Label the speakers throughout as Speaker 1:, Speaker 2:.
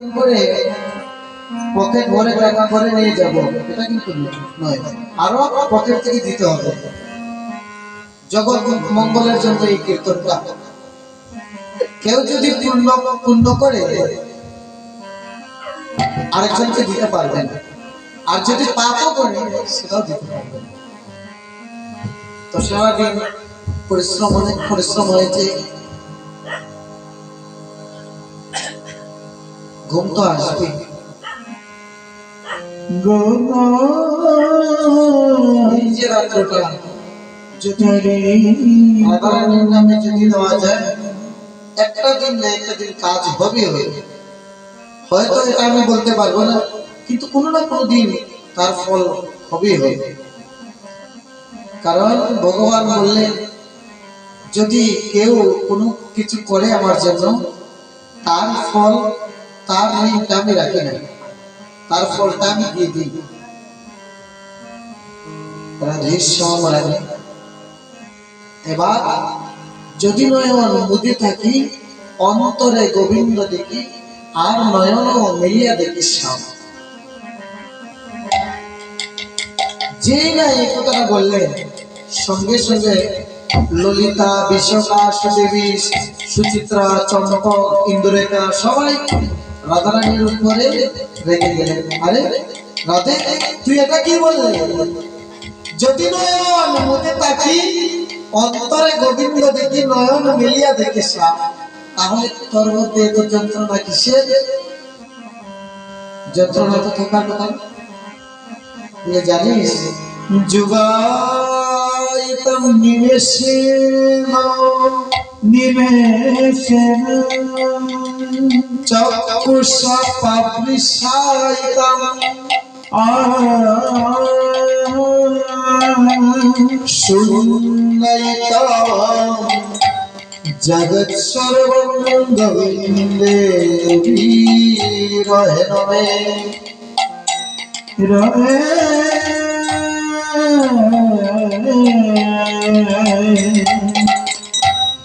Speaker 1: করে পকেট ভরে টাকা করে নিয়ে যাব, এটা কিন্তু নয়। আরও পকেট থেকে দিতে হবে। জগৎ মঙ্গলের জন্য এই কীর্তনটা। কেউ যদি পূর্ণ পূর্ণ করে, আরেকজনকে দিতে পারবেন আর যদি পাপও করে, সেটাও দিতে পারবেন তো সারাদিন পরিশ্রম অনেক, পরিশ্রম হয়েছে। ঘুম তো আসবে এই যে রাত্রটা যদি সাধারণের নামে যদি দেওয়া যায় একটা দিন না একটা দিন কাজ হবে হবে। হয়তো এটা আমি বলতে পারব না কিন্তু কোনো না কোনো দিন তার ফল হবে হবে। কারণ ভগবান বললেন যদি কেউ কোনো কিছু করে আমার জন্য তার ফল তার ঋণটা আমি রাখি না তার ফলটা আমি দিয়ে দিই। এবার যদি নয়ন মুদি থাকি, অন্তরে গোবিন্দ দেখি, আর নয়ন দেখি শ্যাম। না এই কথাটা বললেন, সঙ্গে সঙ্গে ললিতা বিশ্বকা সুদেবী সুচিত্রা চম্পক ইন্দুরেখা সবাই রাধারানীর উপরে রেখে গেলেন। আরে রাধে তুই এটা কি বললি? যদি নয়ন মনে তাকি অন্তরে গোবিন্দ দেখি, নয়ন মিলিয়া দেখি শ্যাম তাহলে তোর মধ্যে এত যন্ত্রণা কিসের? যন্ত্রণা তো থাকার কথা। তুই জানিস যুগায়িতম নিমেষেন নিমেষেন চক্ষুষা পাবৃশায়িতম শূন্যয়িতম জগৎ সর্বং গোবিন্দে রহেন মে রহে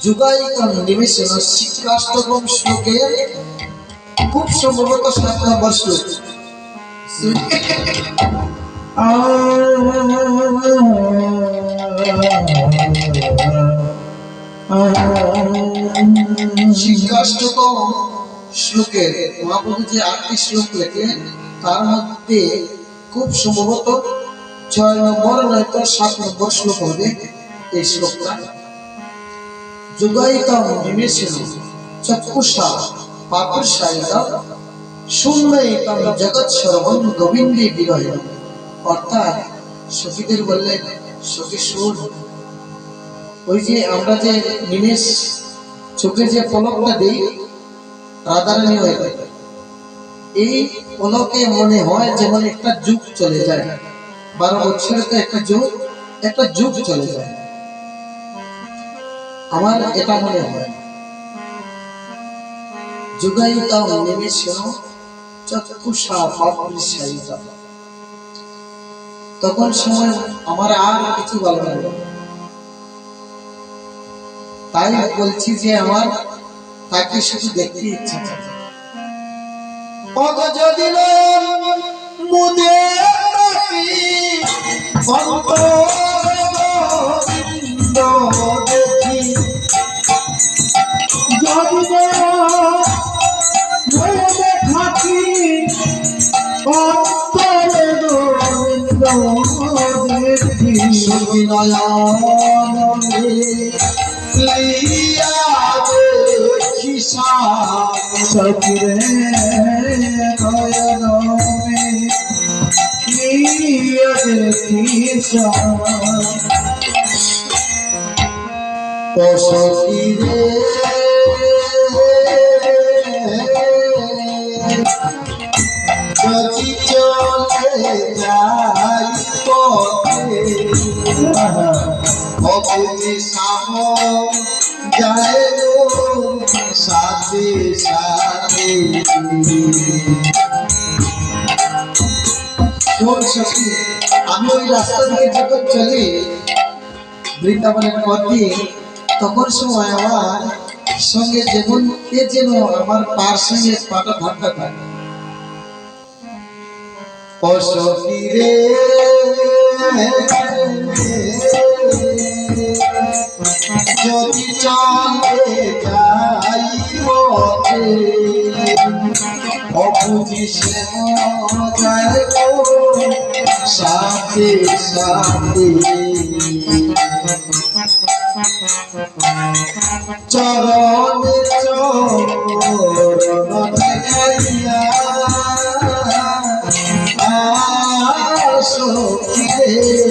Speaker 1: যুগায়িতম নিমেষেন শিক্ষাষ্টকম শ্লোকের খুব সম্ভবত সাত নম্বর শ্লোক। শ্লোক তার মধ্যে খুব সম্ভবত ছয় নম্বর নয়তো সাত নম্বর শ্লোক হবে এই শ্লোকটা। যুগায়িতম নিমেষেন চক্ষুষা পাপুষায়িতম শূন্যয়িতম জগৎ সর্বং গোবিন্দে বিরয় অর্থাৎ সখীদের বললেন সখী, শুন, ওই যে আমরা যে নিমেষ চোখে যে পলকটা দিই, রাধারানী হয়ে যায় এই পলকে মনে হয় যেমন একটা যুগ চলে যায়। বারো বছরে তো একটা যুগ একটা যুগ চলে যায়। আমার এটা মনে হয়। চক্ষুষা তখন সময় আমার আর কিছু ভালো লাগে তাই বলছি যে আমার তাকে শুধু দেখতে ইচ্ছা মুদে তাকি
Speaker 2: যদি নয়নে
Speaker 1: লিয়া
Speaker 2: সকিরে
Speaker 1: অবধি সাম যায় সাথে সাথে। আমি ওই রাস্তা দিয়ে যখন চলি, বৃন্দাবনের পথ দিয়ে তখন সময় আমার সঙ্গে যেমন, কে যেন আমার পার সঙ্গে পাটা ধাক্কা খায় অসকিরে যদি চলে যাই পথে অবুঝি সে সাথে সাথে চরণ চরণ ঠেকাইয়া আসো
Speaker 2: সখিরে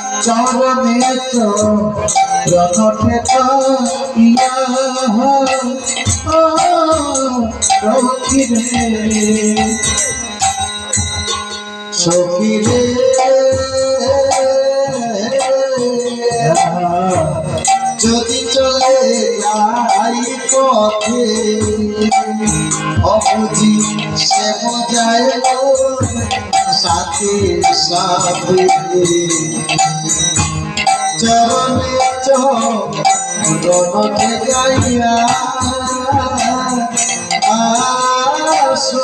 Speaker 2: চরণে চরণে ইয়া রখিরে
Speaker 1: সখিরে যদি চলে যাই পথে অবুঝি সে বোঝায় সাথে সাথে। চরণে চরণে গাইয়া আসো।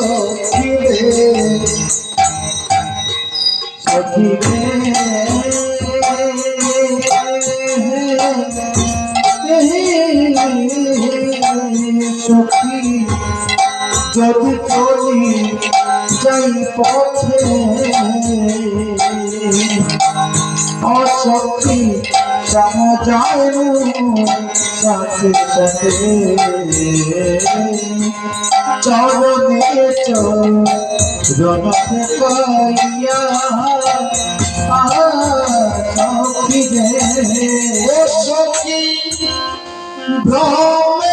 Speaker 2: পথে অসখী সম সাথে সাথে চরণে চরণে পাইয়া সখী রে
Speaker 1: সখী ভ্রমেতে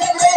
Speaker 1: সঙ্গে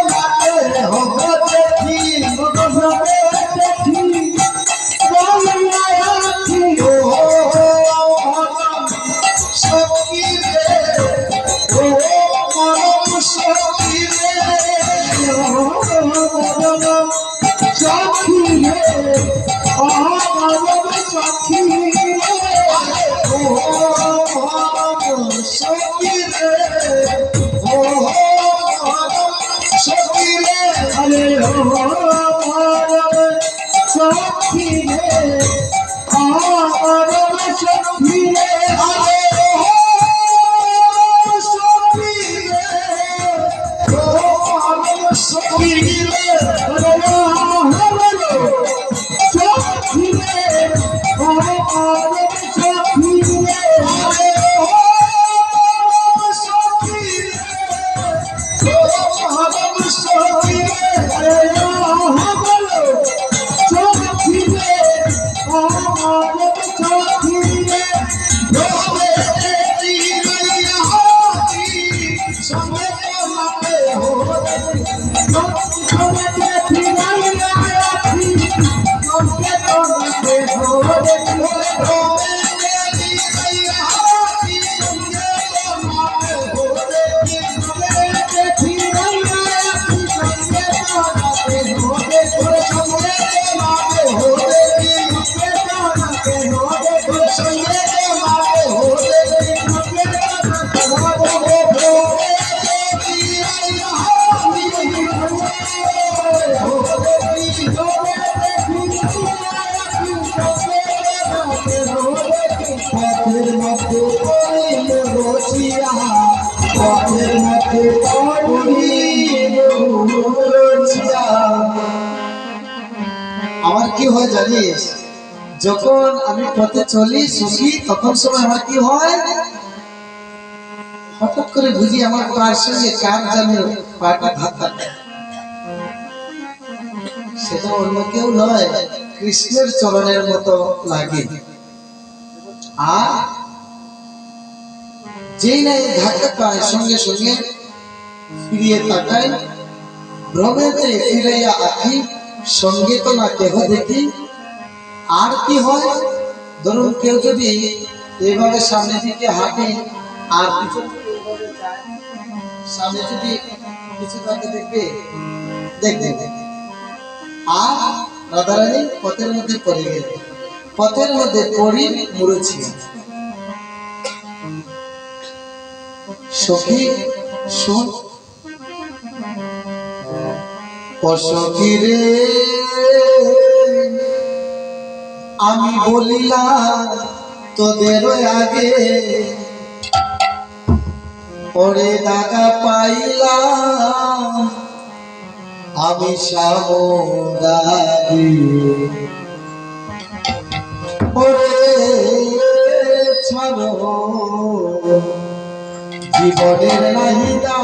Speaker 1: হয় জানিস? যখন আমি পথে চলি সখী, তখন সময় আমার কি হয়? হঠাৎ করে বুঝি আমার পার সঙ্গে কার জানে পাটা ধাক্কা সেটা অন্য কেউ নয়, কৃষ্ণের চরণের মতো লাগে। আর যেই না এই ধাক্কা পায় সঙ্গে সঙ্গে ফিরিয়ে তাকাই ভ্রমেতে ফিরাইয়া আঁকি। সঙ্গে তো না কেহ দেখি? আর কি হয়? ধরুন কেউ যদি এইভাবে সামনে দিকে হাঁটে আর যায়, সামনে যদি কিছু তাকে দেখবে দেখবে আর রাধারানী পথের মধ্যে পড়ে গেল। পথের মধ্যে পড়ি মরেছি। সখী শোন অসখী রে আমি বলিলাম তোদের আগে পরে দাগা পাইলাম। আমি সামদারি ছাড়ো জীবনের নাহিদা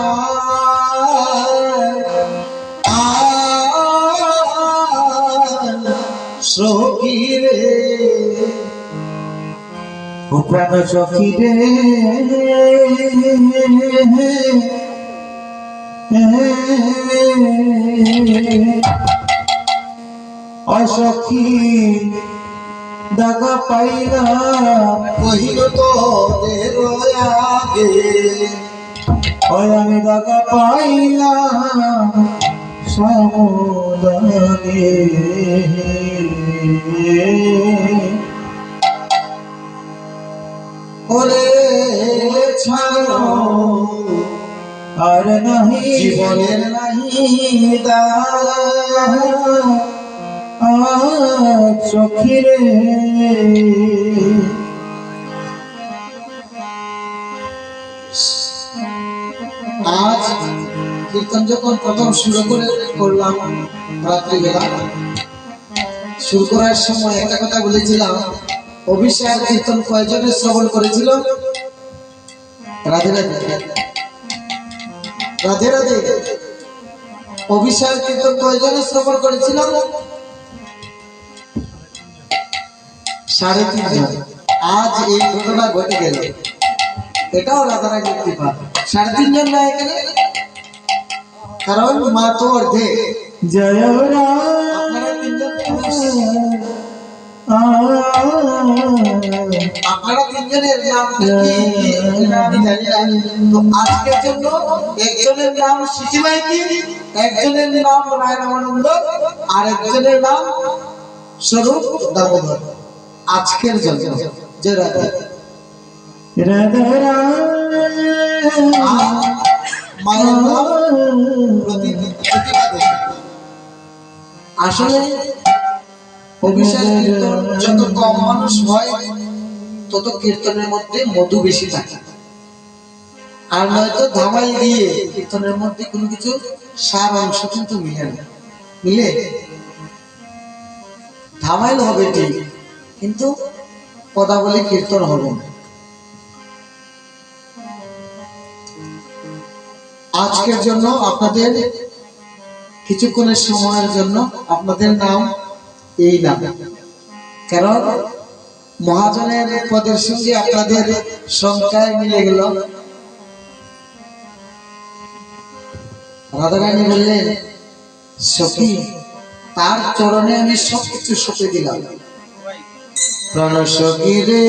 Speaker 1: সখীরে
Speaker 2: প্রাণ সখী রে অসখী দাগা পাইলাম
Speaker 1: কহিল তো আগে
Speaker 2: আমি দাগা পাইলাম সমুদানে
Speaker 1: ওরে ছাড়ো
Speaker 2: আর নাহি
Speaker 1: জীবনের নাহিদা
Speaker 2: সখী রে
Speaker 1: কীর্তন যখন প্রথম শুরু করে করলাম, রাত্রিবেলা। শুরু করার সময় একটা কথা বলেছিলাম অভিষেক কীর্তন কয়জনের শ্রবণ করেছিল? রাধে রাধে। রাধে রাধে। অভিষেক কীর্তন শ্রবণ করেছিল? সাড়ে তিনজন। আজ এই ঘটনা ঘটে গেল। এটাও রাধারানীর কৃপা। সাড়ে তিনজন না এখানে? কারণ মা তো অর্ধে
Speaker 2: জয়
Speaker 1: আপনারা তিনজনের নাম তো আজকের জন্য একজনের নাম কি? একজনের নাম রায়রামানন্দ আর একজনের নাম স্বরূপ দামোদর। আজকের জন্য। যে রাধা।
Speaker 2: রাধা
Speaker 1: আসলে কীর্তন যত কম মানুষ হয়, তত কীর্তনের মধ্যে মধু বেশি থাকে। আর নয়তো ধামাই দিয়ে কীর্তনের মধ্যে কোনো কিছু সার অংশ কিন্তু মিলে না। মিলে? ধামাইল হবে ঠিক, কিন্তু পদাবলী কীর্তন হবে না। আজকের জন্য আপনাদের কিছুক্ষণের সময়ের জন্য আপনাদের নাম এই নাম। কারণ মহাজনের পদের সঙ্গে আপনাদের সংখ্যায় মিলে গেল। রাধারানী বললেন, সখী, তার চরণে আমি সবকিছু সঁপে দিলাম। সখী রে।